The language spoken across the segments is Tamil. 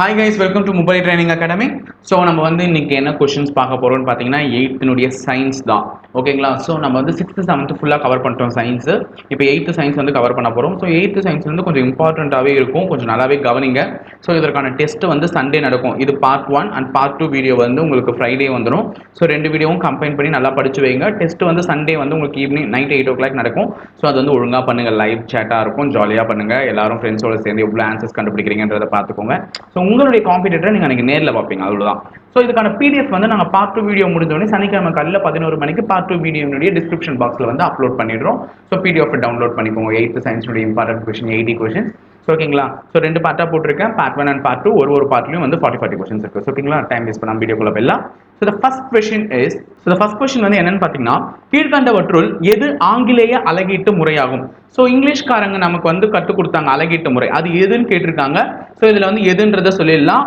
Hi guys welcome to mobile training academy so நம்ம வந்து இன்னைக்கு என்ன கொஷின்ஸ் பார்க்க போகிறோம்னு பார்த்தீங்கன்னா எயித்தினுடைய சயின்ஸ் தான். ஓகேங்களா ஸோ நம்ம வந்து சிக்ஸ்த்து செவன்த்து ஃபுல்லாக கவர் பண்ணிட்டோம் சயின்ஸு இப்போ எயித்து சயின்ஸ் வந்து கவர் பண்ண போகிறோம் ஸோ எயித்து சயின்ஸ் வந்து கொஞ்சம் இம்பார்ட்டண்ட்டாகவே இருக்கும். கொஞ்சம் நல்லாவே கவனிங்க. ஸோ இதற்கான டெஸ்ட் வந்து சண்டே நடக்கும். இது part one and part two video வந்து உங்களுக்கு ஃப்ரைடே வந்துடும் ஸோ ரெண்டு வீடியோவும் கம்பைன் பண்ணி நல்லா படிச்சு வைங்க. டெஸ்ட் வந்து சண்டே வந்து உங்களுக்கு evening night eight o'clock நடக்கும். ஸோ அது வந்து ஒழுங்காக பண்ணுங்க. லைவ் சேட்டாக இருக்கும். ஜாலியாக பண்ணுங்கள் எல்லாரும் ஃப்ரெண்ட்ஸோட சேர்ந்து எவ்வளோ ஆன்சர்ஸ் கண்டுபிடிக்கிறீங்கன்றதை பார்த்துக்கோங்க. ஸோ உங்களுடைய காம்படிட்டரை நீங்கள் அன்றைக்கி நேரில் பார்ப்பீங்க அவ்வளோதான் ஸோ இதுக்கான பிடிஎஃப் வந்து நாங்கள் பார்ட் டூ வீடியோ முடிஞ்சோடனே சனிக்கிழமை காலையில் பதினோரு மணிக்கு பார்ட் டூ வீடியோனுடைய டிஸ்கிரிப்ஷன் பாக்ஸில் வந்து அப்லோட் பண்ணிடுறோம். ஸோ பிடிஎஃப் டவுன்லோட் பண்ணிக்கோங்க. எயித்து சயின்ஸுடைய இம்பார்ட்டன்ட் கொஷின் எயிட்டி கொஷின்ஸ் ஓகேங்களா ஸோ ரெண்டு பார்ட்டாக போட்டிருக்கேன். Part one and part two ஒரு ஒரு பார்ட்லையும் வந்து ஃபார்ட்டி ஃபார்ட்டி கொஷின்ஸ் இருக்குது ஸோ ஓகேங்களா டைம் வேஸ்ட் வீடியோ வீடியோக்குள்ள போயிடலாம். So the first question is so the first question வந்து என்னன்னு பார்த்தீங்கன்னா கீழ்கண்டவற்றுள் எது ஆங்கிலேய அழகீட்டு முறையாகும்? ஸோ இங்கிலீஷ்காரங்க நமக்கு வந்து கற்றுக் கொடுத்தாங்க அழகீட்டு முறை. அது எதுன்னு கேட்டிருக்காங்க? ஸோ இதில் வந்து எதுன்றதை சொல்லிடலாம்.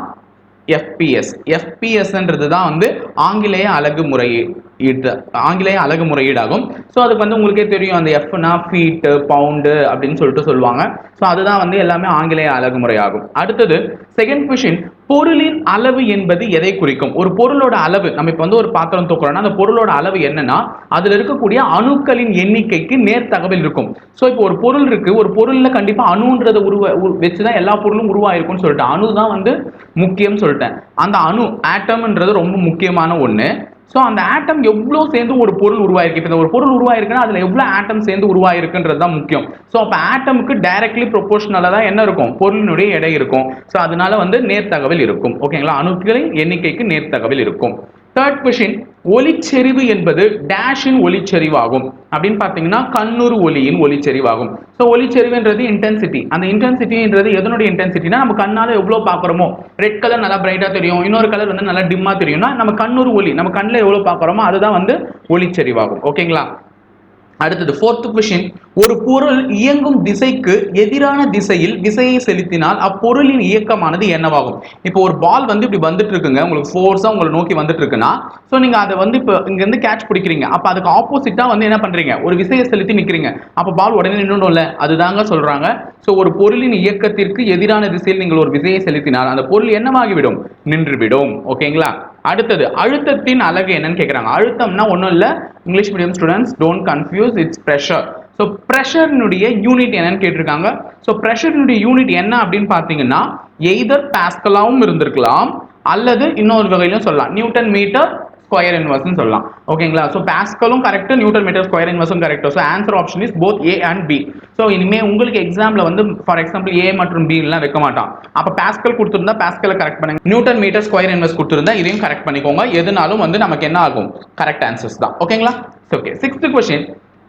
எஃபிஎஸ் எஃபிஎஸ்ன்றது தான் வந்து ஆங்கிலேய அழகு முறையீட்டு ஆங்கிலேய அழகு முறையீடாகும். ஸோ அதுக்கு வந்து உங்களுக்கே தெரியும் அந்த எஃப்னா ஃபீட்டு பவுண்டு அப்படின்னு சொல்லிட்டு சொல்லுவாங்க. ஸோ அதுதான் வந்து எல்லாமே ஆங்கிலேய அழகு முறையாகும். அடுத்தது செகண்ட் கொஷின் பொருளின் அளவு என்பது எதை குறிக்கும்? ஒரு பொருளோட அளவு நம்ம இப்போ வந்து ஒரு பாத்திரம் தூக்குறோம்னா அந்த பொருளோட அளவு என்னன்னா அதுல இருக்கக்கூடிய அணுக்களின் எண்ணிக்கைக்கு நேர் தகவல் இருக்கும். ஸோ இப்போ ஒரு பொருள் இருக்கு ஒரு பொருள்ல கண்டிப்பா அணுன்றத உருவ வச்சு வச்சுதான் எல்லா பொருளும் உருவாயிருக்கும்னு சொல்லிட்டு அணு தான் வந்து முக்கியம்னு சொல்லிட்டேன். அந்த அணு ஆட்டம்ன்றது ரொம்ப முக்கியமான ஒன்று ஸோ அந்த ஆட்டம் எவ்வளோ சேர்ந்து ஒரு பொருள் உருவாயிருக்கு? இப்போ இந்த ஒரு பொருள் உருவாயிருக்குன்னா அதில் எவ்வளோ ஆட்டம் சேர்ந்து உருவாயிருக்குன்றது தான் முக்கியம். ஸோ அப்போ ஆட்டமுக்கு டைரக்ட்லி ப்ரொபோஷனலாக தான் என்ன இருக்கும்? பொருளினுடைய எடை இருக்கும். ஸோ அதனால வந்து நேர்த்தகவல் இருக்கும். ஓகேங்களா அணுக்களின் எண்ணிக்கைக்கு நேர்த்தகவல் இருக்கும். தேர்ட் கொஷின் ஒளிச்செறிவு என்பது டேஷின் ஒளிச்செறிவாகும் அப்படின்னு பார்த்தீங்கன்னா கண்ணூர் ஒளியின் ஒளிச்செறிவாகும் ஸோ ஒளிச்செறிவுன்றது இன்டென்சிட்டி அந்த இன்டென்சிட்டின்றது எதனுடைய இன்டென்சிட்டினா நம்ம கண்ணால் எவ்வளோ பார்க்குறோமோ ரெட் கலர் நல்லா பிரைட்டாக தெரியும் இன்னொரு கலர் வந்து நல்லா டிம்மாக தெரியும்னா நம்ம கண்ணூர் ஒளி நம்ம கண்ணில் எவ்வளோ பார்க்குறோமோ அதுதான் வந்து ஒளிச்செறிவாகும் ஓகேங்களா அடுத்தது ஃபோர்த்து கொஷின் ஒரு பொருள் இயங்கும் திசைக்கு எதிரான திசையில் விசையை செலுத்தினால் அப்பொருளின் இயக்கமானது என்னவாகும்? இப்போ ஒரு பால் வந்து இப்படி வந்துட்டு இருக்குங்க உங்களுக்கு ஃபோர்ஸா உங்களை நோக்கி வந்துட்டு இருக்குன்னா ஸோ நீங்க அதை வந்து இப்போ இங்கேருந்து கேட்ச் பிடிக்கிறீங்க. அப்ப அதுக்கு ஆப்போசிட்டா வந்து என்ன பண்றீங்க? ஒரு விசையை செலுத்தி நிக்கிறீங்க. அப்ப பால் உடனே நின்றுடும்ல அதுதாங்க சொல்றாங்க. ஸோ ஒரு பொருளின் இயக்கத்திற்கு எதிரான திசையில் நீங்கள் ஒரு விசையை செலுத்தினால் அந்த பொருள் என்னவாகிவிடும்? நின்றுவிடும். ஓகேங்களா அடுத்தது அழுத்தத்தின் அழகு என்னன்னு கேட்குறாங்க அழுத்தம்னா ஒன்றும் இல்லை. English medium students don't confuse it's pressure so ப்ரெஷர்னுடைய unit என்னன்னு கேட்டிருக்காங்க. ஸோ ப்ரெஷர்னுடைய யூனிட் என்ன அப்படின்னு பார்த்தீங்கன்னா எய்தர் பாஸ்கலாவும் இருந்திருக்கலாம் அல்லது இன்னொரு வகையிலும் சொல்லலாம். நியூட்டன் மீட்டர் ஸ்கொயர் இன்வர்ஸ்னு சொல்லலாம். ஓகேங்களா ஸோ பாஸ்கலும் correct Newton metre square இன்வர்ஸும் correct so answer option is both A and B so இனிமே உங்களுக்கு எக்ஸாம்ல வந்து ஃபார் எக்ஸாம்பிள் ஏ மற்றும் பி எல்லாம் வைக்க மாட்டான். அப்போ பாஸ்கல் கொடுத்துருந்தா பாஸ்கலை கரெக்ட் பண்ணுங்க. நியூட்டன் மீட்டர் ஸ்கொயர் இன்வர்ஸ் கொடுத்துருந்தா இதையும் கரெக்ட் பண்ணிக்கோங்க. எதுனாலும் வந்து நமக்கு என்ன ஆகும்? கரெக்ட் ஆன்சர்ஸ் தான். ஓகேங்களா ஓகே சிக்ஸ்த் கொஸ்டின்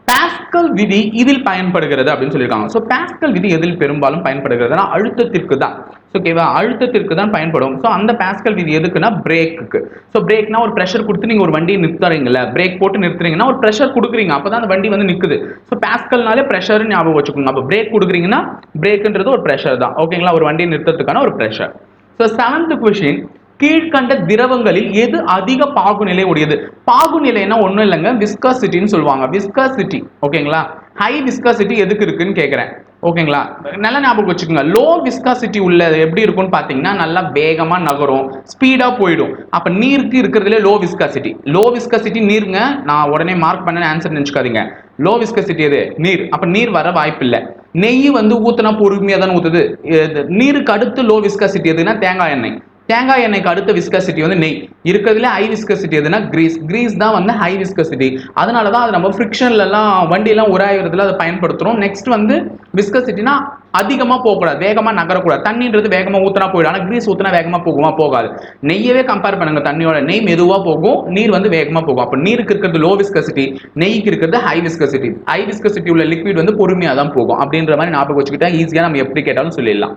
பாஸ்கல் விதி இதில் பயன்படுகிறது அப்படின்னு சொல்லியிருக்காங்க. ஸோ பாஸ்கல் விதி எதில் பெரும்பாலும் பயன்படுகிறதுனா அழுத்தத்திற்கு தான் ஓகேவா அழுத்தத்திற்கு தான் பயன்படும். ஸோ அந்த பாஸ்கல் விதி எதுக்குன்னா பிரேக்குக்கு ஸோ பிரேக்னா ஒரு ப்ரெஷர் கொடுத்து நீங்கள் ஒரு வண்டியை நிறுத்துறீங்கல்ல பிரேக் போட்டு நிறுத்துறீங்கன்னா ஒரு ப்ரெஷர் கொடுக்குறீங்க. அப்போ தான் அந்த வண்டி வந்து நிற்குது ஸோ பாஸ்கல்னாலே ப்ரெஷர் ஞாபகம் வச்சுக்கோங்க. அப்போ பிரேக் கொடுக்குறீங்கன்னா பிரேக்குன்றது ஒரு ப்ரெஷர் தான். ஓகேங்களா ஒரு வண்டியை நிறுத்துறதுக்கான ஒரு ப்ரெஷர் ஸோ செவன்த் கொஷின் கீழ்கண்ட திரவங்களில் எது அதிக பாகுநிலை உடையது? பாகுநிலைன்னா ஒன்றும் இல்லைங்க விஸ்காசிட்டின்னு சொல்லுவாங்க. விஸ்காசிட்டி ஓகேங்களா ஹை விஸ்காசிட்டி எதுக்கு இருக்குன்னு கேட்குறேன் ஓகேங்களா? நல்லா ஞாபகம் வச்சுக்கோங்க. லோ விஸ்காசிட்டி உள்ள எப்படி இருக்கும்னு பார்த்தீங்கன்னா நல்லா வேகமாக நகரும். ஸ்பீடாக போயிடும். அப்போ நீருக்கு இருக்கிறதுலே லோ விஸ்காசிட்டி லோ விஸ்காசிட்டி நீருங்க நான் உடனே மார்க் பண்ண ஆன்சர் நினச்சிக்காதீங்க. லோ விஸ்காசிட்டி எது? நீர். அப்போ நீர் வர வாய்ப்பில்லை நெய் வந்து ஊற்றினா பொறுமையாக தானே ஊத்துது. இது நீருக்கு அடுத்து லோ விஸ்காசிட்டி எதுன்னா தேங்காய் எண்ணெய். தேங்காய் எண்ணெய்க்கு அடுத்த விஸ்கசிட்டி வந்து நெய். இருக்கிறதுல ஹை விஸ்கசிட்டி எதுனா கிரீஸ் கிரீஸ் தான் வந்து ஹை விஸ்கசிட்டி அதனால தான் அது நம்ம ஃப்ரிக்ஷன்லலாம் வண்டியெல்லாம் உராயிறதுல அதை பயன்படுத்துகிறோம் நெக்ஸ்ட் வந்து விஸ்கசிட்டினா அதிகமாக போகக்கூடாது. வேகமாக நகரக்கூடாது. தண்ணின்றது வேகமாக ஊற்றினா போயிடும். ஆனால் கிரீஸ் ஊற்றினா வேகமாக போகுமா? போகாது. நெய்யவே கம்பேர் பண்ணுங்க தண்ணியோட. நெய் மெதுவாக போகும். நீர் வந்து வேகமாக போகும். அப்போ நீருக்கு இருக்கிறது லோ விஸ்கசிட்டி நெய்க்கு இருக்கிறது ஹை விஸ்கசிட்டி ஹை விஸ்கசிட்டி உள்ள லிக்விட் வந்து பொறுமையாக தான் போகும். அப்படின்ற மாதிரி ஞாபகம் வச்சுக்கிட்டா ஈஸியாக நம்ம எப்படி கேட்டாலும் சொல்லிடலாம்.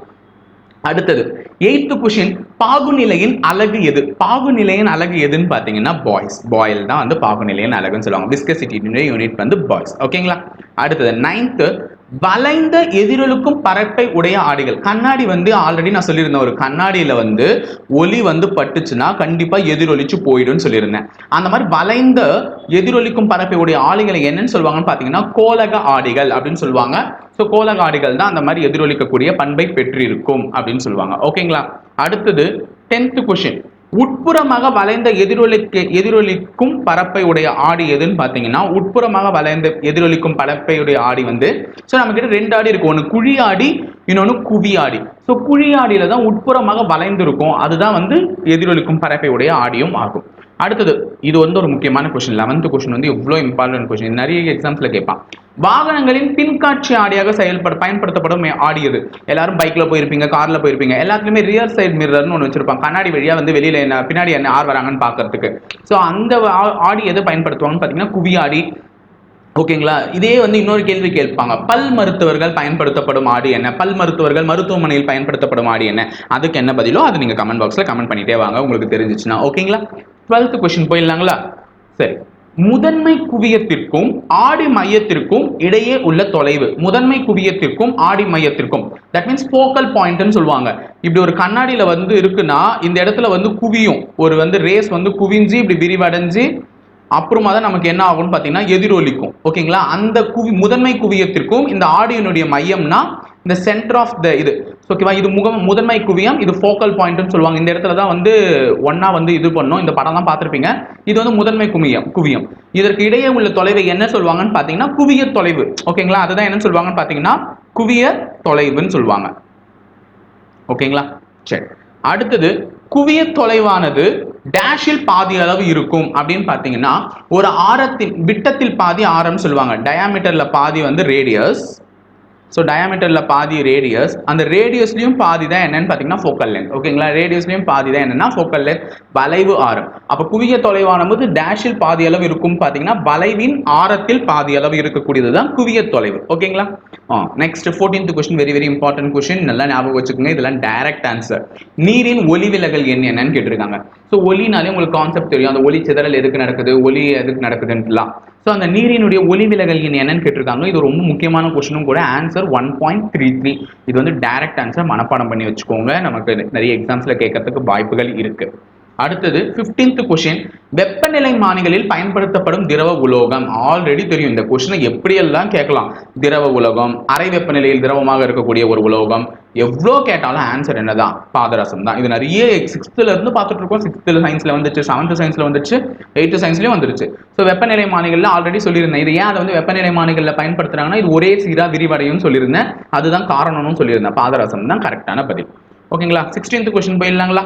அடுத்தது எயித்து கொஷின் பாகுநிலையின் அழகு எது? பாகுநிலையின் அழகு எதுன்னு பார்த்தீங்கன்னா பாய்ஸ் பாயில் தான் வந்து பாகுநிலையின் அழகுன்னு சொல்லுவாங்க. விஸ்கசிட்டி யூனிட் வந்து பாய்ஸ் ஓகேங்களா அடுத்தது நைன்த்து வளைந்த எதிரொலிக்கும் பரப்பை உடைய ஆடைகள். கண்ணாடி வந்து ஆல்ரெடி நான் சொல்லியிருந்தேன் ஒரு கண்ணாடியில வந்து ஒலி வந்து பட்டுச்சுன்னா கண்டிப்பா எதிரொலிச்சு போயிடும்னு சொல்லியிருந்தேன். அந்த மாதிரி வளைந்த எதிரொலிக்கும் பரப்பை உடைய ஆடைகளை என்னன்னு சொல்லுவாங்கன்னு பாத்தீங்கன்னா கோலக ஆடைகள் அப்படின்னு சொல்லுவாங்க. ஸோ கோலக ஆடைகள் தான் அந்த மாதிரி எதிரொலிக்கக்கூடிய பண்பை பெற்றிருக்கும் அப்படின்னு சொல்லுவாங்க. ஓகேங்களா அடுத்தது டென்த் கொஷின் உட்புறமாக வளைந்த எதிரொலிக்க எதிரொலிக்கும் பரப்பை உடைய ஆடி எதுன்னு பார்த்தீங்கன்னா உட்புறமாக வளைந்த எதிரொலிக்கும் பரப்பையுடைய ஆடி வந்து ஸோ நம்ம கிட்ட ரெண்டு ஆடி இருக்கும் ஒன்று குழி ஆடி இன்னொன்று குவி ஆடி. ஸோ குழி ஆடியில தான் உட்புறமாக வளைந்திருக்கும். அதுதான் வந்து எதிரொலிக்கும் பரப்பை உடைய ஆடியும் ஆகும். அடுத்தது இது வந்து ஒரு முக்கியமான கொஸ்டின் லெவன்த் கொஸ்டின் வந்து எவ்வளோ இம்பார்ட்டன்ட் கொஸ்டின் நிறைய எக்ஸாம்ஸில் கேட்பான். வாகனங்களின் பின்காட்சி ஆடியாக செயல்பட பயன்படுத்தப்படும் ஆடி எது எல்லாரும் பைக்ல போயிருப்பீங்க கார்ல போயிருப்பீங்க எல்லாத்துலயுமே ரியர் சைடு மிரர்னு ஒன்று வச்சிருப்பாங்க. கண்ணாடி வழியா வந்து வெளியில என்ன பின்னாடி என்ன ஆர் வராங்கன்னு பாக்குறதுக்கு ஸோ அந்த ஆ- ஆடி எது பயன்படுத்துவாங்கன்னு பார்த்தீங்கன்னா குவி ஆடி ஓகேங்களா? இதே வந்து இன்னொரு கேள்வி கேட்பாங்க. பல் மருத்துவர்கள் பயன்படுத்தப்படும் ஆடி என்ன? பல் மருத்துவர்கள் மருத்துவமனையில் பயன்படுத்தப்படும் ஆடி என்ன? அதுக்கு என்ன பதிலோ அது நீங்க கமெண்ட் பாக்ஸ்ல கமெண்ட் பண்ணிட்டே வாங்க உங்களுக்கு தெரிஞ்சிச்சுன்னா. ஓகேங்களா? டுவெல்த் கொஸ்டின் போயிடலாங்களா? சரி. முதன்மை குவியத்திற்கும் ஆடி மையத்திற்கும் இடையே உள்ள தொலைவு. முதன்மை குவியத்திற்கும் ஆடி மையத்திற்கும். தட் மீன்ஸ் போக்கல் பாயிண்ட்னு சொல்லுவாங்க. இப்படி ஒரு கண்ணாடியில் வந்து இருக்குன்னா இந்த இடத்துல வந்து குவியும். ஒரு வந்து ரேஸ் வந்து குவிஞ்சு இப்படி விரிவடைஞ்சு அப்புறமா தான் நமக்கு என்ன ஆகும்னு பார்த்தீங்கன்னா எதிரொலிக்கும். ஓகேங்களா? அந்த குவி முதன்மை குவியத்திற்கும் இந்த ஆடியோனுடைய மையம்னா இந்த சென்டர் ஆஃப் த இது. ஓகேவா இது முகம் முதன்மை குவியம் இது ஃபோக்கல் பாயிண்ட்னு சொல்லுவாங்க. இந்த இடத்துல தான் வந்து ஒன்னா வந்து இது பண்ணும். இந்த படம் தான் பார்த்துருப்பீங்க. இது வந்து முதன்மை குவியம் குவியம். இதற்கு இடையே உள்ள தொலைவை என்ன சொல்லுவாங்கன்னு பார்த்தீங்கன்னா குவிய தொலைவு. ஓகேங்களா? அதுதான் என்ன சொல்லுவாங்கன்னு பார்த்தீங்கன்னா குவிய தொலைவுன்னு சொல்லுவாங்க. ஓகேங்களா? சரி. அடுத்தது குவிய தொலைவானது டேஷில் பாதி அளவு இருக்கும் அப்படின்னு பார்த்தீங்கன்னா ஒரு ஆரத்தின் விட்டத்தில் பாதி ஆரம் சொல்லுவாங்க. டயாமீட்டரில் பாதி வந்து ரேடியஸ் ஸோ டயாமீட்டரில் பாதி ரேடியஸ் அந்த ரேடியஸ்லையும் பாதி தான் என்னன்னு பார்த்தீங்கன்னா ஃபோக்கல் லென்த் ஓகேங்களா ரேடியஸ்லையும் பாதி தான் என்னன்னா ஃபோக்கல் லென்த் வளைவு ஆரம். அப்போ குவிய தொலைவானது டேஷில் பாதி அளவு இருக்கும் பார்த்தீங்கன்னா வளைவின் ஆரத்தில் பாதி அளவு இருக்கக்கூடியது தான் குவிய தொலைவு. ஓகேங்களா? Next fourteenth question very very important question நல்லா ஞாபகம் வச்சுக்கோங்க இதெல்லாம் டைரக்ட் ஆன்சர் நீரின் ஒளி விலகல் என்ன என்னன்னு கேட்டிருக்காங்க. ஸோ ஒலினாலே உங்களுக்கு கான்செப்ட் தெரியும். அந்த ஒளி சிதறல் எதுக்கு நடக்குது? ஒலி எதுக்கு நடக்குதுன்ட்டுலாம். ஸோ அந்த நீரினுடைய ஒளி விலகல் எண் என்னன்னு கேட்டிருக்காங்க. இது ரொம்ப முக்கியமான கொஸ்டினும் கூட. Answer one point three three இது வந்து டைரக்ட் ஆன்சர் மனப்பாடம் பண்ணி வச்சுக்கோங்க. நமக்கு நிறைய எக்ஸாம்ஸில் கேட்கறதுக்கு வாய்ப்புகள் இருக்குது அடுத்தது 15th கொஷின் வெப்பநிலை மானிகளில் பயன்படுத்தப்படும் திரவ உலோகம். ஆல்ரெடி தெரியும் இந்த கொஷினை எப்படியெல்லாம் கேட்கலாம்? திரவ உலோகம் அரை வெப்பநிலையில் திரவமாக இருக்கக்கூடிய ஒரு உலோகம். எவ்வளோ கேட்டாலும் ஆன்சர் என்னதான்? பாதரசம் தான். இது நிறைய சிக்ஸ்த்துல இருந்து பார்த்துட்டு இருக்கோம். சிக்ஸ்த்தில் சயின்ஸ்ல வந்துச்சு செவன்த் சயின்ஸ்ல வந்துச்சு எயித்து சயின்ஸ்லயும் வந்துருச்சு. ஸோ வெப்பநிலை மானிகள்ல ஆல்ரெடி சொல்லியிருந்தேன். இது ஏன் அதை வந்து வெப்பநிலை மாநிலங்களில் பயன்படுத்துறாங்கன்னா இது ஒரே சீரா விரிவடையும் சொல்லியிருந்தேன். அதுதான் காரணம்னு சொல்லியிருந்தேன். பாதரசம் தான் கரெக்டான பதில். ஓகேங்களா சிக்ஸ்டீன்த் கொஸ்டின் போயிடலாங்களா?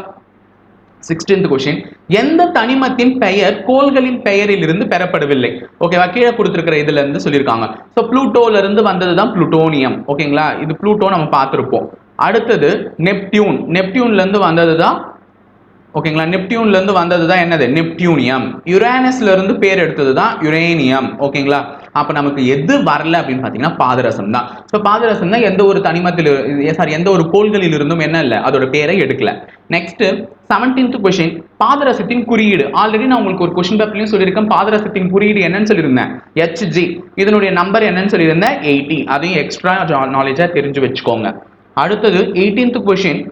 சிக்ஸ்டீன்த் கொஷின் எந்த தனிமத்தின் பெயர் கோள்களின் பெயரில் இருந்து பெறப்படவில்லை ஓகேவா கீழே கொடுத்துருக்கிற இதுல இருந்து சொல்லியிருக்காங்க. ஸோ ப்ளூட்டோல இருந்து வந்தது தான் ப்ளூட்டோனியம் ஓகேங்களா இது ப்ளூட்டோ நம்ம பார்த்துருப்போம். அடுத்தது நெப்டியூன். நெப்டியூன்ல இருந்து வந்தது தான் ஓகேங்களா நெப்டியூன்ல இருந்து வந்தது தான் என்னது? நெப்டியூனியம். யுரேனஸ்ல இருந்து பேர் எடுத்தது தான் யுரேனியம் ஓகேங்களா அப்ப நமக்கு எது வரல அப்படின்னு பாத்தீங்கன்னா பாதரசம் தான் ஸோ பாதரசம் தான் எந்த ஒரு தனிமத்தில் சாரி எந்த ஒரு கோள்களில் இருந்தும் என்ன இல்லை அதோட பேரை எடுக்கல. நெக்ஸ்ட் செவன்டீன்த் கொஷின் பாதரசத்தின் குறியீடு. ஆல்ரெடி நான் உங்களுக்கு ஒரு கொஷின் பேப்பர்லையும் சொல்லியிருக்கேன் பாதரசத்தின் குறியீடு என்னன்னு சொல்லியிருந்தேன். ஹெச்ஜி இதனுடைய நம்பர் என்னன்னு சொல்லியிருந்தேன் எயிட்டி அதையும் எக்ஸ்ட்ரா நாலேஜா தெரிஞ்சு வச்சுக்கோங்க. அடுத்தது எயிட்டீன்த் கொஷின்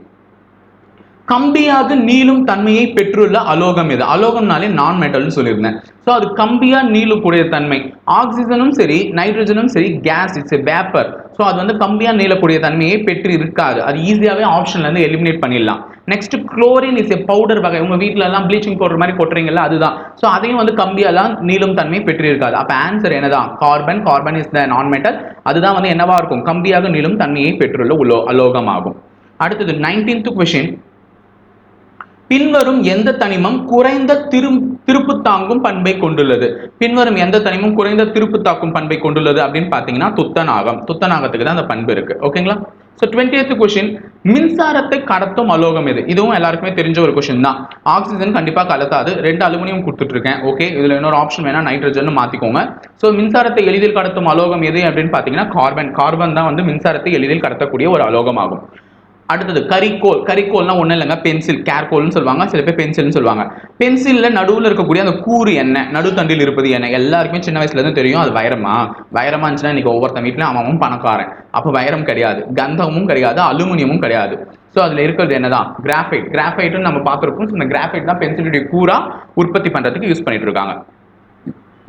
கம்பியாக நீளும் தன்மையை பெற்றுள்ள அலோகம் எது? அலோகம்னாலே நான் மெட்டல்னு சொல்லியிருந்தேன். ஸோ அது கம்பியாக நீளக்கூடிய தன்மை. ஆக்சிஜனும் சரி நைட்ரஜனும் சரி gas it's a vapour so அது வந்து கம்பியாக நீளக்கூடிய தன்மையை பெற்று இருக்காது. அது ஈஸியாகவே ஆப்ஷன்லேருந்து எலிமினேட் பண்ணிடலாம். Next chlorine is a powder வகை. உங்கள் வீட்டிலலாம் ப்ளீச்சிங் பவுடர் மாதிரி கொட்டுறீங்கல்ல அதுதான். ஸோ அதையும் வந்து கம்பியெல்லாம் நீளும் தன்மை பெற்று இருக்காது. ஆன்சர் என்னதான்? கார்பன் கார்பன் இஸ் த நான் மெட்டல் அதுதான் வந்து என்னவா இருக்கும்? கம்பியாக நீளும் தன்மையை பெற்றுள்ள உலோ அலோகம் ஆகும் அடுத்தது நைன்டீன்த் கொஷின் பின்வரும் எந்த தனிமம் குறைந்த திரும் திருப்பு தாங்கும் பண்பை கொண்டுள்ளது. பின்வரும் எந்த தனிமம் குறைந்த திருப்பு தாக்கும் பண்பை கொண்டுள்ளது அப்படின்னு பார்த்தீங்கன்னா துத்தநாகம். துத்தநாகத்துக்கு தான் அந்த பண்பு இருக்கு. ஓகேங்களா ஸோ டுவெண்ட்டி கொஸ்டின் மின்சாரத்தை கடத்தும் அலோகம் எது? இதுவும் எல்லாருக்குமே தெரிஞ்ச ஒரு கொஸ்டின் தான். ஆக்சிஜன் கண்டிப்பாக கலத்தாது. ரெண்டு அலுமினியம் கொடுத்துட்ருக்கேன். ஓகே இதில் இன்னொரு ஆப்ஷன் வேணால் நைட்ரஜன் மாற்றிக்கோங்க ஸோ மின்சாரத்தை எளிதில் கடத்தும் அலோகம் எது அப்படின்னு பார்த்தீங்கன்னா கார்பன் கார்பன் தான் வந்து மின்சாரத்தை எளிதில் கடத்தக்கூடிய ஒரு அலோகம் ஆகும் அடுத்தது கரிக்கோல் கரிக்கோல்னா ஒன்றும் இல்லைங்க பென்சில் கேர்கோல்னு சொல்லுவாங்க. சில பேர் பென்சில்னு சொல்லுவாங்க. பென்சிலில் நடுவில் இருக்கக்கூடிய அந்த கூறு என்ன நடுத்தண்டில் இருப்பது என்ன எல்லாருக்குமே சின்ன வயசுலேருந்து தெரியும் அது வைரமா. வைரமா இருந்துச்சுன்னா இன்னைக்கு ஒவ்வொருத்தன் வீட்டிலும் அவன் பணக்காரன். அப்போ வைரம் கிடையாது. கந்தமும் கிடையாது அலுமினியமும் கிடையாது. ஸோ அதில் இருக்கிறது என்னதான்? கிராஃபைட் கிராஃபைட்னு நம்ம பார்த்துருக்கோம். ஸோ இந்த கிராஃபைட் தான் பென்சிலுடைய கூறா உற்பத்தி பண்ணுறதுக்கு யூஸ் பண்ணிட்டு இருக்காங்க.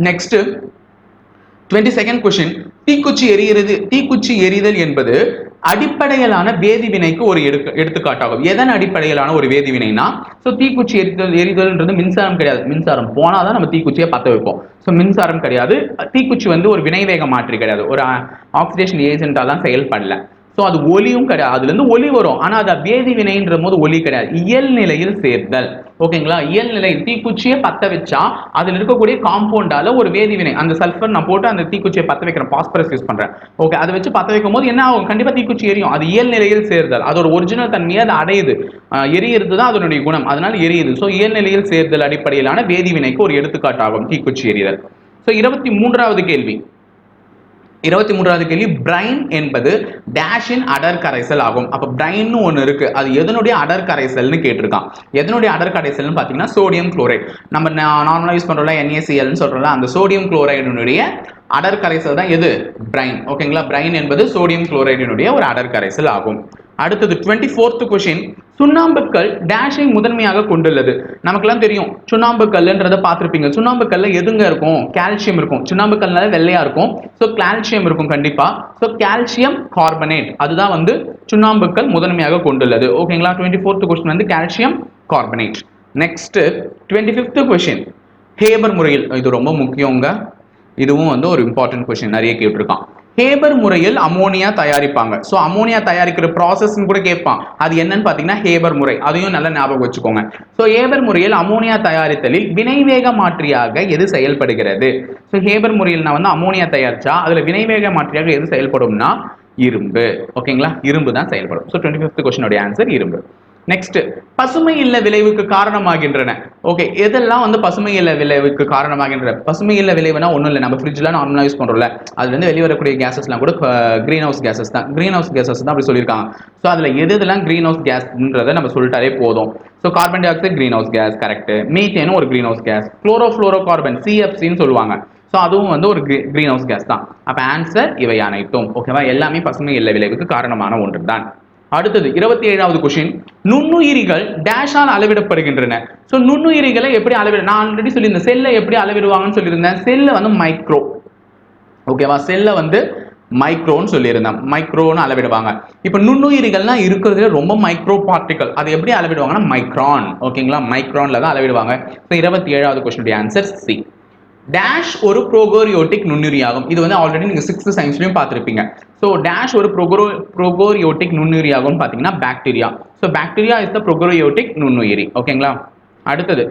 நெக்ஸ்ட்டு டுவெண்ட்டி செகண்ட் கொஷின் தீக்குச்சி எரிகிறது தீக்குச்சி எரிதல் என்பது அடிப்படையிலான வேதிவினைக்கு ஒரு எடுக்க எடுத்துக்காட்டாகும். எதன் அடிப்படையிலான ஒரு வேதிவினைனா ஸோ தீக்குச்சி எரிதல் எரிதல்ன்றது மின்சாரம் கிடையாது. மின்சாரம் போனால் தான் நம்ம தீக்குச்சியை பற்ற வைப்போம். ஸோ மின்சாரம் கிடையாது. தீக்குச்சி வந்து ஒரு வினைவேக மாற்றி கிடையாது. ஒரு ஆக்சிடேஷன் தான் செயல்படல. ஸோ அது ஒலியும் கிடையாது. அதுலேருந்து ஒலி வரும். ஆனால் அது வேதிவினைன்ற போது ஒலி கிடையாது. இயல் நிலையில் சேர்த்தல். ஓகேங்களா? இயல் நிலை தீக்குச்சியை பற்ற வச்சா அதில் இருக்கக்கூடிய காம்பவுண்டால ஒரு வேதிவினை அந்த சல்ஃபர் நான் போட்டு அந்த தீக்குச்சியை பற்ற வைக்கிறேன் பாஸ்பரஸ் யூஸ் பண்றேன். ஓகே அதை வச்சு பத்த வைக்கும் போது என்ன ஆகும்? கண்டிப்பா தீக்குச்சி எரியும். அது இயல் நிலையில் சேர்தல். அதோட ஒரிஜினல் தன்மையை அது அடையுது. எரியிறது தான் அதனுடைய குணம். அதனால எரியுது. ஸோ இயல் நிலையில் சேர்தல் அடிப்படையிலான வேதிவினைக்கு ஒரு எடுத்துக்காட்டாகும் தீக்குச்சி எரிதல் ஸோ இருபத்தி மூன்றாவது கேள்வி. இருபத்தி மூன்றாவது கேள்வி பிரைன் என்பது டேஷின் அடர் கரைசல் ஆகும். அப்போ பிரைன்னு ஒன்று இருக்கு. அது எதனுடைய அடர் கரைசல்னு கேட்டிருக்கான். எதனுடைய அடர் கரைசல்னு பார்த்தீங்கன்னா சோடியம் குளோரைட் நம்ம நார்மலாக யூஸ் பண்ணுறோம்ல என்ஏசிஎல்னு சொல்கிறோம்ல அந்த சோடியம் குளோரைடினுடைய அடர் கரைசல் தான் எது? பிரைன் ஓகேங்களா பிரைன் என்பது சோடியம் குளோரைடினுடைய ஒரு அடர் கரைசல் ஆகும். அடுத்தது டுவெண்ட்டி ஃபோர்த் கொஷின் சுண்ணாம்புக்கல் டேஷை முதன்மையாக கொண்டுள்ளது. நமக்கெல்லாம் தெரியும். சுண்ணாம்பு கல்லுன்றதை பார்த்துருப்பீங்க. சுண்ணாம்பு கல்ல எதுங்க இருக்கும்? கால்சியம் இருக்கும். சுண்ணாம்பு கல்னால வெள்ளையா இருக்கும். ஸோ கால்சியம் இருக்கும் கண்டிப்பா. ஸோ கால்சியம் கார்பனேட் அதுதான் வந்து சுண்ணாம்புக்கல் முதன்மையாக கொண்டுள்ளது. ஓகேங்களா டுவெண்ட்டி ஃபோர்த் கொஸ்டின் வந்து calcium carbonate next twenty fifth question Haber முறையில் இது ரொம்ப முக்கியங்க. இதுவும் வந்து ஒரு இம்பார்ட்டன்ட் கொஸ்டின் நிறைய கேட்டிருக்கான். ஹேபர் முறையில் அமோனியா தயாரிப்பாங்க. ஸோ அமோனியா தயாரிக்கிற ப்ராசஸ்ன்னு கூட கேட்பான். அது என்னன்னு பார்த்தீங்கன்னா ஹேபர் முறை. அதையும் நல்லா ஞாபகம் வச்சுக்கோங்க. ஸோ ஹேபர் முறையில் அமோனியா தயாரித்தலில் வினைவேக மாற்றியாக எது செயல்படுகிறது? ஸோ ஹேபர் முறையில் நான் வந்து அமோனியா தயாரிச்சா அதில் வினைவேக மாற்றியாக எது செயல்படும்னா இரும்பு. ஓகேங்களா இரும்பு தான் செயல்படும். ஸோ டுவெண்ட்டி ஃபிஃப்த் கொஸ்டினுடைய ஆன்சர் இரும்பு. நெக்ஸ்ட் பசுமை இல்ல விளைவுக்கு காரணமாகின்றன. ஓகே எதெல்லாம் வந்து பசுமை இல்ல விளைவுக்கு காரணமாகின்றன? பசுமை இல்ல விளைவுனா ஒன்றும் இல்லை நம்ம ஃப்ரிட்ஜ்லாம் நார்மலாக யூஸ் பண்ணுறோம்ல அதுல இருந்து வெளியே வரக்கூடிய கேசஸ்லாம் கூட க்ரீன் ஹவுஸ் கேசஸ் தான். க்ரீன் ஹவுஸ் கேசஸ் தான் அப்படி சொல்லியிருக்காங்க. ஸோ அதில் எது இதெல்லாம் க்ரீன் ஹவுஸ் கேஸ்ன்றதை நம்ம சொல்லிட்டாலே போதும். So carbon dioxide green house gas correct மீத்தேனும் ஒரு green house gas chlorofluorocarbon சிஎஃப்சின்னு சொல்லுவாங்க. ஸோ அதுவும் வந்து ஒரு க்ரீன் ஹவுஸ் கேஸ் தான். அப்போ ஆன்சர் இவை அனைத்தும். ஓகேவா எல்லாமே பசுமை இல்ல விளைவுக்கு காரணமான ஒன்று தான் அடுத்தது இருபத்தி ஏழாவது கொஷின் நுண்ணுயிரிகள் டேஷால் அளவிடப்படுகின்றன. ஸோ நுண்ணுயிரிகளை எப்படி அளவிட நான் ஆல்ரெடி சொல்லியிருந்தேன் செல்லை எப்படி அளவிடுவாங்கன்னு சொல்லியிருந்தேன். செல்லை வந்து மைக்ரோ ஓகேவா செல்லை வந்து மைக்ரோன்னு சொல்லியிருந்தேன். மைக்ரோன்னு அளவிடுவாங்க. இப்போ நுண்ணுயிரிகள்லாம் இருக்கிறதுல ரொம்ப மைக்ரோ பார்ட்டிகல் அது எப்படி அளவிடுவாங்கன்னா மைக்ரான் ஓகேங்களா மைக்ரானில் தான் அளவிடுவாங்க. ஸோ இருபத்தி ஏழாவது கொஸ்டினுடைய ஆன்சர் சி டேஷ் ஒரு ப்ரோகோரியோட்டிக் நுண்ணுயிரியாகும் இது வந்து ஆல்ரெடி நீங்கள் சிக்ஸ்த் சயின்ஸ்லையும் பார்த்துருப்பீங்க. ஸோ டேஷ் ஒரு ப்ரோகோரோ ப்ரோகோரியோட்டிக் நுண்ணுயிரியாகும் பார்த்தீங்கன்னா bacteria so bacteria is the prokaryotic நுண்ணுயிரி. ஓகேங்களா அடுத்தது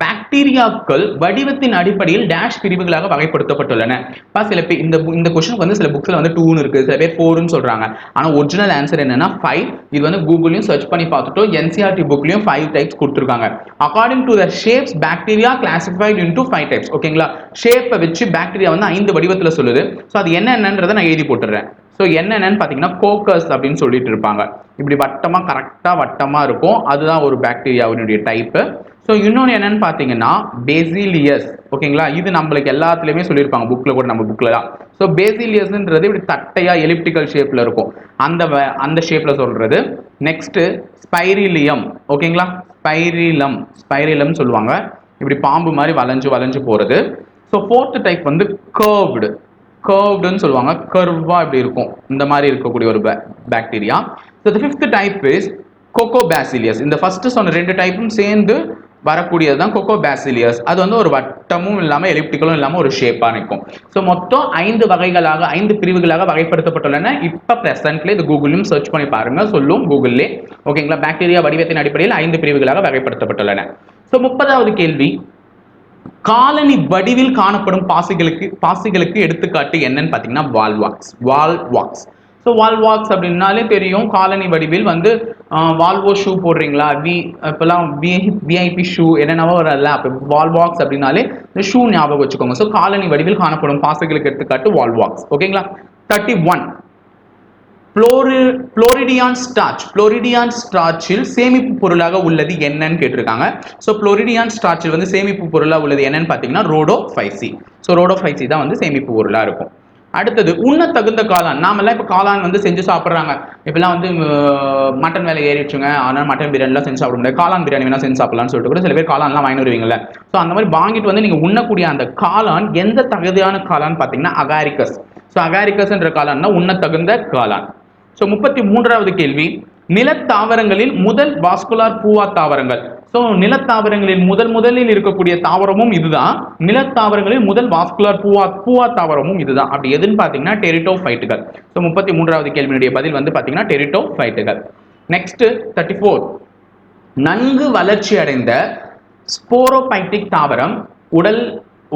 பாக்டீரியாக்கள் வடிவத்தின் அடிப்படையில் டேஷ் பிரிவுகளாக வகைப்படுத்தப்பட்டுள்ளன. இப்போ சில பேர் இந்த இந்த கொஸ்டின் வந்து சில புக்ஸில் வந்து டூன்னு இருக்குது சில பேர் ஃபோர்னு சொல்கிறாங்க ஆனால் ஒரிஜினல் ஆன்சர் என்னன்னா ஃபைவ் இது வந்து கூகுளையும் சர்ச் பண்ணி பார்த்துட்டோம். என்சிஆர்டி புக்லையும் ஃபைவ் டைப்ஸ் கொடுத்துருக்காங்க. According to the shapes bacteria classified into five types ஓகேங்களா ஷேப்பை வச்சு பாக்டீரியா வந்து ஐந்து வடிவத்தில் சொல்லுது. ஸோ அது என்னென்னன்றதை நான் எழுதி போட்டுறேன். ஸோ என்னென்னு பார்த்தீங்கன்னா கோக்கஸ் அப்படின்னு சொல்லிட்டு இருப்பாங்க. இப்படி வட்டமாக கரெக்டாக வட்டமாக இருக்கும். அதுதான் ஒரு பாக்டீரியாவினுடைய டைப்பு ஸோ இன்னொன்று என்னன்னு பார்த்தீங்கன்னா பேசிலியஸ் ஓகேங்களா இது நம்மளுக்கு எல்லாத்துலேயுமே சொல்லியிருப்பாங்க. புக்கில் கூட நம்ம புக்கில் ஸோ பேசிலியஸ்ன்றது இப்படி தட்டையாக எலிப்டிக்கல் ஷேப்பில் இருக்கும். அந்த வ- அந்த ஷேப்பில் சொல்கிறது நெக்ஸ்ட்டு ஸ்பைரிலியம் ஓகேங்களா ஸ்பைரிலம் ஸ்பைரிலம் சொல்லுவாங்க. இப்படி பாம்பு மாதிரி வளைஞ்சு வளைஞ்சு போகிறது ஸோ ஃபோர்த்து டைப் வந்து கர்வ்டு கர்வ்டுன்னு சொல்லுவாங்க. கர்வாக இப்படி இருக்கும். இந்த மாதிரி இருக்கக்கூடிய ஒரு bacteria so the fifth type is coccobacillus இந்த ஃபஸ்ட்டு சொன்ன ரெண்டு டைப்பும் சேர்ந்து வரக்கூடியது தான் கொக்கோ பேசிலியஸ் அது வந்து ஒரு வட்டமும் இல்லாமல் எலிப்டிக்கலும் இல்லாமல் ஒரு ஷேப்பாக நிற்கும். ஸோ மொத்தம் ஐந்து வகைகளாக ஐந்து பிரிவுகளாக வகைப்படுத்தப்பட்டுள்ளன. இப்போ ப்ரெசென்ட்ல இது கூகுளையும் சர்ச் பண்ணி பாருங்க. சொல்லும் கூகுள்லே ஓகேங்களா பாக்டீரியா வடிவத்தின் அடிப்படையில் ஐந்து பிரிவுகளாக வகைப்படுத்தப்பட்டுள்ளன. ஸோ முப்பதாவது கேள்வி. காலனி வடிவில் காணப்படும் பாசிகளுக்கு பாசிகளுக்கு எடுத்துக்காட்டு என்னன்னு பார்த்தீங்கன்னா வால்வாக்ஸ் வால்வாக்ஸ் ஸோ வால்வாக்ஸ் அப்படின்னாலே தெரியும். காலனி வடிவில் வந்து வால்வோ ஷூ போடுறீங்களா? வி இப்போலாம் வி விஐபி ஷூ என்னென்னவோ வரல அப்போ வால்வாக்ஸ் அப்படின்னாலே இந்த ஷூ ஞாபகம் வச்சுக்கோங்க. ஸோ காலனி வடிவில் காணப்படும் பாசைகளுக்கு எடுத்துக்காட்டு வால்வாக்ஸ் ஓகேங்களா தேர்ட்டி ஒன் புளோரி புளோரிடியான் ஸ்டார்ச் புளோரிடியான் ஸ்டார்ச்சில் சேமிப்பு பொருளாக உள்ளது என்னன்னு கேட்டிருக்காங்க. ஸோ புளோரிடியான் ஸ்டார்ச்சில் வந்து சேமிப்பு பொருளாக உள்ளது என்னன்னு பார்த்தீங்கன்னா ரோடோ ஃபைசி ஸோ ரோடோ ஃபைசி தான் வந்து சேமிப்பு பொருளாக இருக்கும். அடுத்தது உண்ண தகுந்த காளான். நாமெல்லாம் இப்போ காளான் வந்து செஞ்சு சாப்பிட்றாங்க. இப்பெல்லாம் வந்து மட்டன் வேலை ஏறிடுச்சுங்க. ஆனால் மட்டன் பிரியாணிலாம் செஞ்சு சாப்பிட முடியாது. காளான் பிரியாணி வேணா செஞ்சு சாப்பிடலாம்னு சொல்லிட்டு கூட சில பேர் காளான்லாம் வாங்கி வருவீங்கல்ல. ஸோ அந்த மாதிரி வாங்கிட்டு வந்து நீங்கள் உண்ணக்கூடிய அந்த காளான் எந்த தகுதியான காளான் பார்த்தீங்கன்னா அகாரிக்கஸ் ஸோ அகாரிக்கஸ்ன்ற காளான்னா உண்ண தகுந்த காளான். ஸோ முப்பத்தி மூன்றாவது கேள்வி. நிலத்தாவரங்களில் முதல் வாஸ்குலார் பூவா தாவரங்கள் ஸோ நிலத்தாவரங்களில் முதல் முதலில் இருக்கக்கூடிய தாவரமும் இதுதான். நிலத்தாவரங்களில் முதல் வாஸ்குலர் பூவா பூவா தாவரமும் இதுதான். அப்படி எதுன்னு பார்த்தீங்கன்னா டெரிட்டோ ஃபைட்டுகள் ஸோ முப்பத்தி மூன்றாவது கேள்வியினுடைய பதில் வந்து பார்த்தீங்கன்னா டெரிட்டோ ஃபைட்டுகள் நெக்ஸ்ட் தேர்ட்டி ஃபோர் நன்கு வளர்ச்சி அடைந்த ஸ்போரோபைட்டிக் தாவரம் உடல்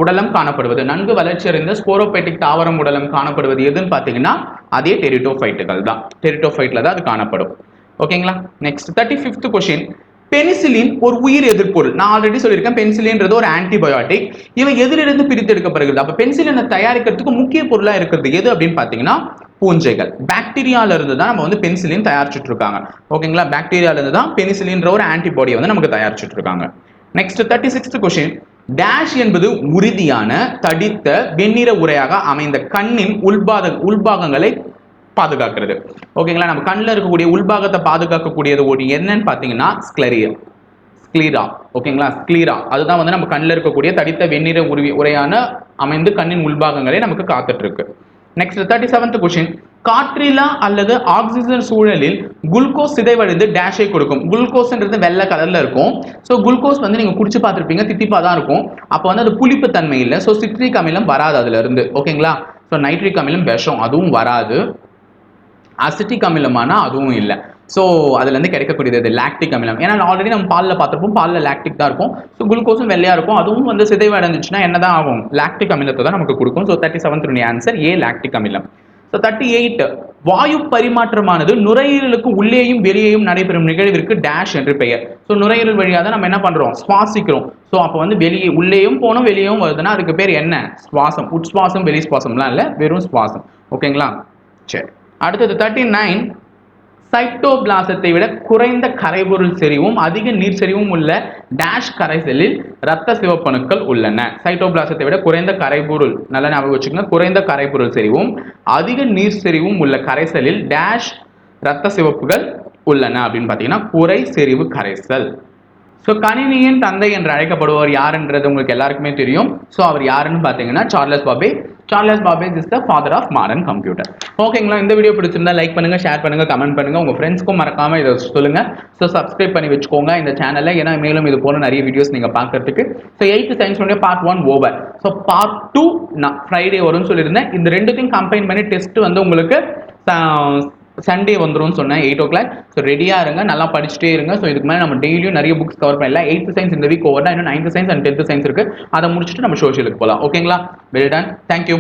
உடலம் காணப்படுவது. நன்கு வளர்ச்சி அடைந்த ஸ்போரோபைட்டிக் தாவரம் உடலம் காணப்படுவது எதுன்னு பார்த்தீங்கன்னா அதே டெரிட்டோஃபைட்டுகள் தான். டெரிட்டோஃபைட்டில் தான் அது காணப்படும். ஓகேங்களா next thirty fifth question penicillin ஒரு உயிர் எதிர்ப்பொருள் நான் ஆல்ரெடி சொல்லியிருக்கேன் பென்சிலின்றது ஒரு ஆன்டிபயோட்டிக் இவை எதிலிருந்து பிரித்து எடுக்கப்படுகிறது அப்ப பென்சிலினை தயாரிக்கிறதுக்கு முக்கிய பொருளா இருக்கிறது எது அப்படின்னு பார்த்தீங்கன்னா பூஞ்சைகள். பாக்டீரியால இருந்து தான் நம்ம வந்து பென்சிலின் தயாரிச்சுட்டு இருக்காங்க ஓகேங்களா? பாக்டீரியால இருந்து தான் பெனிசிலின்ற ஒரு ஆன்டிபாடியை வந்து நமக்கு தயாரிச்சுட்டு இருக்காங்க next thirty sixth question dash என்பது உறுதியான தடித்த வெண்ணிற உரையாக அமைந்த கண்ணின் உள்பாத உள்பாகங்களை பாதுகாக்கிறது. ஓகேங்களா? நம்ம கண்ணில் இருக்கக்கூடிய உள்பாகத்தை பாதுகாக்கக்கூடியது ஒரு என்னன்னு பார்த்தீங்கன்னா ஸ்க்ளரியா ஸ்க்ளீரா ஓகேங்களா? ஸ்க்ளீரா அதுதான் வந்து நம்ம கண்ணில் இருக்கக்கூடிய தடித்த வெண்ணிற உருவி உரையான அமைந்து கண்ணின் உள்பாகங்களை நமக்கு காத்துட்டு இருக்கு நெக்ஸ்ட் தேர்ட்டி செவன்த் கொஸ்டின் காற்றிலா அல்லது ஆக்சிஜன் சூழலில் குளுக்கோஸ் சிதைவடைந்து டேஷை கொடுக்கும். குளுக்கோஸ்ன்றது வெள்ளை கலரில் இருக்கும். ஸோ குளுக்கோஸ் வந்து நீங்கள் குடிச்சு பார்த்துருப்பீங்க தித்திப்பாக தான் இருக்கும். அப்போ வந்து அது புளிப்பு தன்மை இல்லை. ஸோ சிட்ரிக் அமிலம் வராது அதுலேருந்து ஓகேங்களா? ஸோ நைட்ரிக் அமிலம் விஷம் அதுவும் வராது. அசிட்டிக் அமிலமானா அதுவும் இல்லை. ஸோ அதுலேருந்து கிடைக்கக்கூடியது லாக்டிக் அமிலம். ஏன்னா ஆல்ரெடி நம்ம பாலில் பார்த்துருப்போம். பாலில் லாக்டிக் தான் இருக்கும். ஸோ குளுக்கோஸும் வெள்ளையாக இருக்கும். அதுவும் வந்து சிதைவு அடைஞ்சிச்சுன்னா என்னதான் ஆகும்? லாக்டிக் அமிலத்தை தான் நமக்கு கொடுக்கும். So thirty seventh answer A lactic அமிலம். ஸோ தேர்ட்டி எயிட் வாயு பரிமாற்றமானது நுரையீரலுக்கு உள்ளேயும் வெளியேயும் நடைபெறும் நிகழ்விற்கு டேஷ் என்று பெயர். ஸோ நுரையீரல் வழியாக தான் நம்ம என்ன பண்றோம்? சுவாசிக்கிறோம். ஸோ அப்போ வந்து வெளியே உள்ளேயும் போனோம் வெளியேயும் வருதுன்னா அதுக்கு பேர் என்ன? சுவாசம். உட்சுவாசம் வெளி சுவாசம்லாம் இல்லை வெறும் சுவாசம். ஓகேங்களா சரி. அடுத்தது தேர்ட்டி நைன் சைட்டோபிளாசத்தை விட குறைந்த கரைபொருள் செறிவும் அதிக நீர் செறிவும் உள்ள டேஷ் கரைசலில் இரத்த சிவப்பணுக்கள் உள்ளன. சைட்டோபிளாசத்தை விட குறைந்த கரைபொருள் நல்லா ஞாபகம் வச்சுக்கோங்க குறைந்த கரைபொருள் செறிவும் அதிக நீர் செறிவும் உள்ள கரைசலில் டேஷ் இரத்த சிவப்புகள் உள்ளன அப்படின்னு பார்த்தீங்கன்னா குறை செறிவு கரைசல். ஸோ கணினியின் தந்தை என்று அழைக்கப்படுபவர் யாருன்றது உங்களுக்கு எல்லாருக்குமே தெரியும். ஸோ அவர் யாருன்னு பார்த்தீங்கன்னா Charles Babbage Charles Babbage is the father of modern computer ஓகேங்களா இந்த வீடியோ பிடிச்சிருந்தா லைக் பண்ணுங்க ஷேர் பண்ணுங்க கமெண்ட் பண்ணுங்க. உங்க ஃப்ரெண்ட்ஸ்க்கும் மறக்காம இதை சொல்லுங்க. ஸோ சப்ஸ்கிரைப் பண்ணி வச்சுக்கோங்க இந்த சேனல்ல ஏன்னா மேலும் இது போல நிறைய வீடியோஸ் நீங்க பார்க்கறதுக்கு. So eighth science part one over so part two நான் ஃப்ரைடே வரும்னு சொல்லியிருந்தேன். இந்த ரெண்டுத்தையும் கம்பைன் பண்ணி டெஸ்ட் வந்து உங்களுக்கு சண்டே வந்துடும் சொன்னேன் எயிட் ஓ கிளாக் ஸோ ரெடியாக இருங்க நல்லா படிச்சுட்டே இருங்க. ஸோ இதுக்கு மேலே நம்ம டெய்லியும் நிறைய புக்ஸ் கவர் பண்ணல எயித்து சயின்ஸ் இந்த வீக் ஓவர் இன்னும் ninth science and tenth science இருக்கு. அதை முடிச்சுட்டு நம்ம சோஷியலுக்கு போகலாம் ஓகேங்களா வெல் டன் தேங்க்யூ